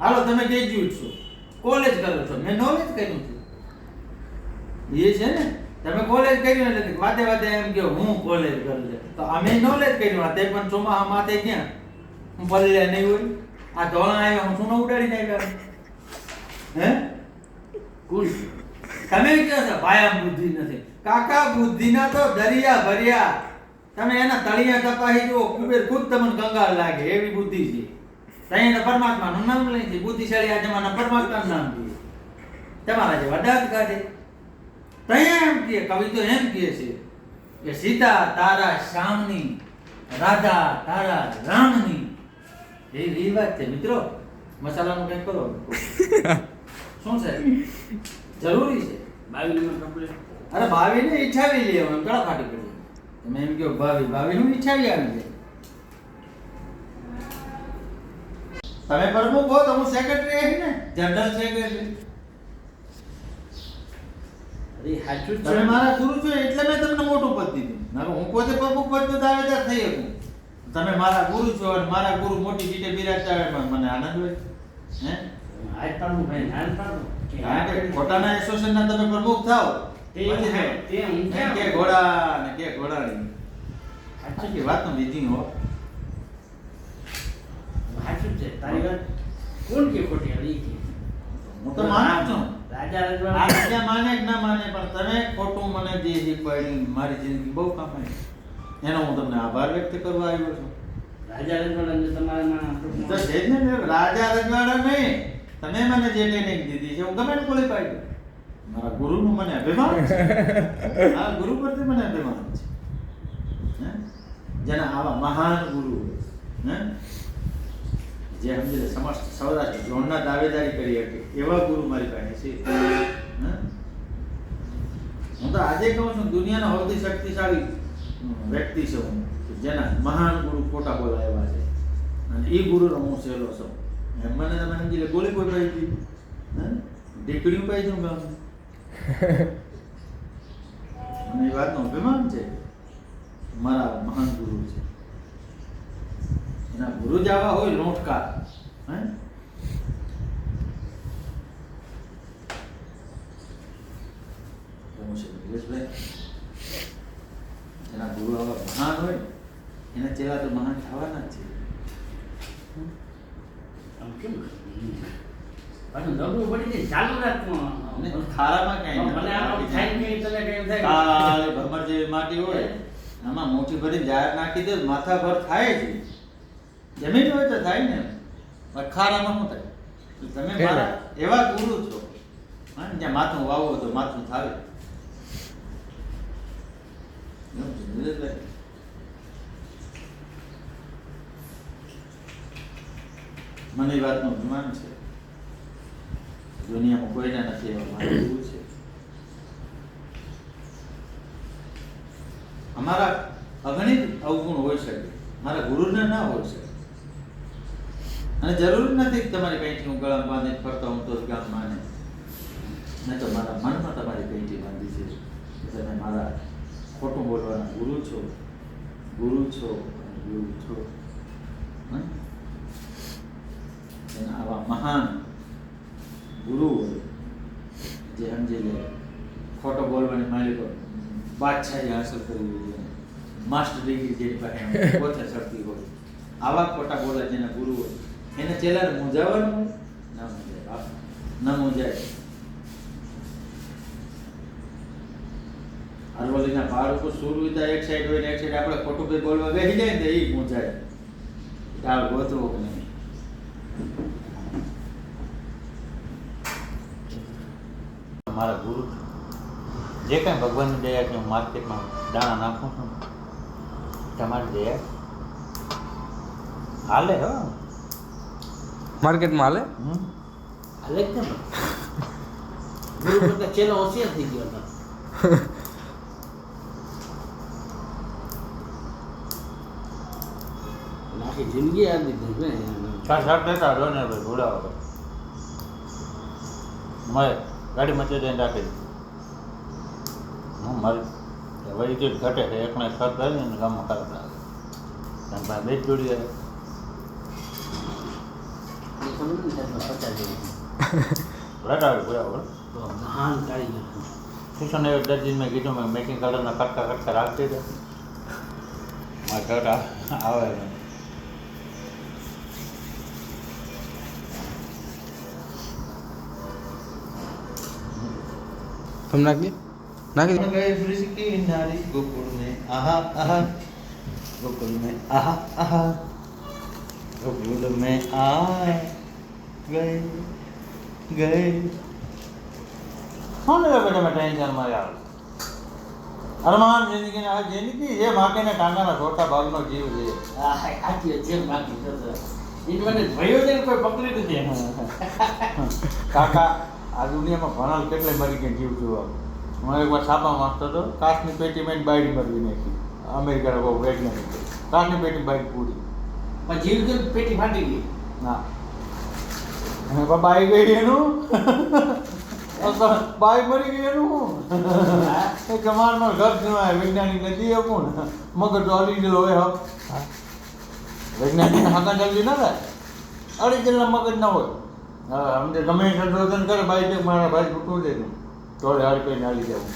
હાલો, તમે ગ્રેજ્યુએટ છો. કોલેજ કરો છો. મેં નોલેજ કર્યું છે. એ છે ને? તમે કોલેજ કર્યું એટલે વાતે વાતે એમ કે હું કોલેજ કરું છે. તો અમે નોલેજ કર્યું તે પણ ચોમાહા માથે ક્યાં? હું પલ્લે નહીં હોય. આ ધોળા આવ્યા, હું શું ઉડાડી નાખ્યા? હે? ખુશ. તમે કહો છો? ભાયા બુદ્ધિ નથી. કાકા બુદ્ધિના તો દરિયા ભર્યા. તમે એના તળિયા તપાહી જુઓ, કુબેર, ખુદ તમને કંગાળ લાગે, એવી બુદ્ધિ છે. ત્યાં તો પરમાત્માનું નામ લઈ બુદ્ધિશાળી આ જમાના પરમાત્માનું નામ દે તમારા જેવા દાંત કાઢે ત્યાં એમ કહે કવિ તો એમ કહે છે કે સીતા તારા શ્યામની રાધા તારા રામની. એ એ વાત છે. મિત્રો મસાલાનું કંઈક કરો. શું છે? જરૂરી છે. બાવી નંબર કમ્પ્લીટ અરે ભાવિને ઈચ્છાવી લે એમ ગળા ફાટી પડી તમે એમ કહો ભાવી ભાવીનું ઈચ્છાવી આવી જાય. તમે પ્રમુખ હો તો હું સેક્રેટરી અહીં ને? જનરલ સેક્રેટરી તમે મારા ગુરુ છો એટલે મેં તમને મોટું પદ દીધું. હું પોતે પ્રમુખ પદ તો દાવેદાર થઈ શકું. તમે મારા ગુરુ છો અને મારા ગુરુ મોટી સીટે બિરાજતા હોય પણ મને આનંદ હોય. હે? ભાઈ હાથ પાડવું કારણ કે ખોટાના એસોસિએશનના તમે પ્રમુખ થાઓ. તે હું- તે હું કે ઘોડા ને કે ઘોડાની સાચું આખી વાતનો વિધિ હો. સાચું જ છે તારી વાત કોણ કે ખોટી હવે હું તો માનું છું. રાજા રજવાડા. રાજા માને કે ના માને પણ તમે ખોટું મને જે શીખવાડ્યું મારી જિંદગી બહુ કામ આવી એનો હું તમને આભાર વ્યક્ત કરવા આવ્યો છું. રાજા રજવાડા તમારા તો છે જ ને રાજા રજવાડા નહીં. તમે મને જે ટ્રેનિંગ દીધી છે હું ગમે કોળી પાડી મારા ગુરુનું મને અભિમાન છે. આ ગુરુ પરથી મને અભિમાન છે. હે? જેના આવા મહાન ગુરુ હે? જે સમજે સમસ્ત સૌરાષ્ટ્ર ઝોનના દાવેદારી કરી હતી. એવા ગુરુ મારી પાસે છે. હે? તો આજે કહું છું, દુનિયાના સૌથી શક્તિશાળી વ્યક્તિ છે હું. જેના મહાન ગુરુ ખોટા બોલાવ્યા છે. અને એ ગુરુનો હું સહેલો છું. એમ મને તમે સમજી લે બોલી કોઈ પાઈ હતી? દીકરીઓ પાઈ છું ગામ અને એ વાતનું અભિમાન છે. મારા મહાન ગુરુ છે. એના ગુરુ જ આવા હોય લોટકા. હે? એના ગુરુ આવા મહાન હોય એના ચેલા તો મહાન થવાના જ છે. આમ કેમ? પાછું નબળું પડી જાય ચાલુ રાખવું ખારામાં કાંઈ મને આમ થાય ને તને કઈ થાય કાળ ભમર જેવી માટી હોય આમાં મોટી ભરી જાહેર નાખી દે માથા ભર થાય જ જમીન હોય તો થાય ને ખારામાં શું થાય? તમે મારા એવા ગુરુ છો. જ્યાં માથું વાવો તો માથું થાવે. મને એ વાતનું અભિમાન છે. દુનિયામાં કોઈના નથી એવા મારું એવું છે. અમારા અગણિત અવગુણ હોઈ શકે. મારા ગુરુને ના હોઈ શકે. અને જરૂર નથી કે તમારી પેન્ટિંગ ગળામાં બાંધીને ફરતા હું તો જ ગામ માને. મેં તો મારા મનમાં તમારી પેન્ટિંગ બાંધી છે. તમે મારા ખોટું બોલવાના ગુરુ છો. ગુરુ છો ગુરુ છો. એના આવા મહાન ગુરુ જે સમજી લે ખોટો બોલવાની માલિકો બાદશાહી હાંસલ કરવી જોઈએ માસ્ટર ડિગ્રી જેની પાસે પોતે ચડતી હોય, આવા ખોટા બોલે જેના ગુરુ હોય એને ચેલાને મૂંઝાવાનું? ના મૂંઝાય. ના મૂંઝાય. અરવલ્લીના પહાડ ઉપર સુરવિતા એક સાઈડ હોય ને એક સાઈડ આપણે ખોટું કઈ બોલવા બેસી જાય ને એ મૂંઝાય. તાળ ગોતવો કે નહીં? મારા ગુરુ છે. જે કાંઈ ભગવાનની દયા કે હું માર્કેટમાં દાણા નાખું છું. તમારી દયા? હાલે હો. માર્કેટમાં હાલે? હાલે જ ને ચેલો હોશિયાર થઈ ગયો હતો. આખી જિંદગી આ દીધી ને સાહેબ બેઠા રહો ને ભાઈ ઘોડાવો તો મારે ગાડીમાં જઈને રાખી દીધું હું મારી વળી જે ઘટે એક એકને ખર્ચ કરી ને ગામમાં ખરાબ લાગે બે જોડી આવે સમજ ને ત્યારે પચાસ જેવું લટાવી બરાબર તો મહાન કારીગર કિશન એ દર્જી મેં કીધું મેં મેકિંગ કલરના કટકા કટકા રાખતી દે મારા ઘર આ- આવે છે. તમે નાખી દે નાખી દે ગઈ બ્રિજ કી નારી ગોકુળ में आहा आहा गोकुल में आहा आहा गोकुल में आ ગઈ ગઈ. કોને બેટા મેં ટેન્શનમાં યાર અરમાન જિંદગીને આ જિંદગી જે માકેને ટાંગાના છોટા ભાગનો જીવ છે. સાચી જે માકી મને ભયો છે કોઈ પકડી કાકા આ દુનિયામાં ભણાલ કેટલે મરી ગયા જીવ જોવા. હું એક વાર સાબા માગતો હતો કાચની પેટી મેં બાયડી મરી નાખી. અમેરિકા બહુ વૈજ્ઞાનિક. કાચની પેટી બાયડી પૂરી. પણ જીવ પેટી ફાટી ગઈ. ના. અને આવી ગઈ એનું? બાઈ મરી ગઈ એનું? એ કમાનમાં ઘર જણાય, વૈજ્ઞાનિક નથી એવું ને. મગજ તો અડીજલ હોય હક. વૈજ્ઞાનિક હાકા જલ્દી ના થાય. અડીજલના મગજ ના હોય. હવે સમજે, ગમે એ સંશોધન કરે, બાઈ મારા ભાઈ તૂટું દે. તોડે હાડ કઈ નાલી જવું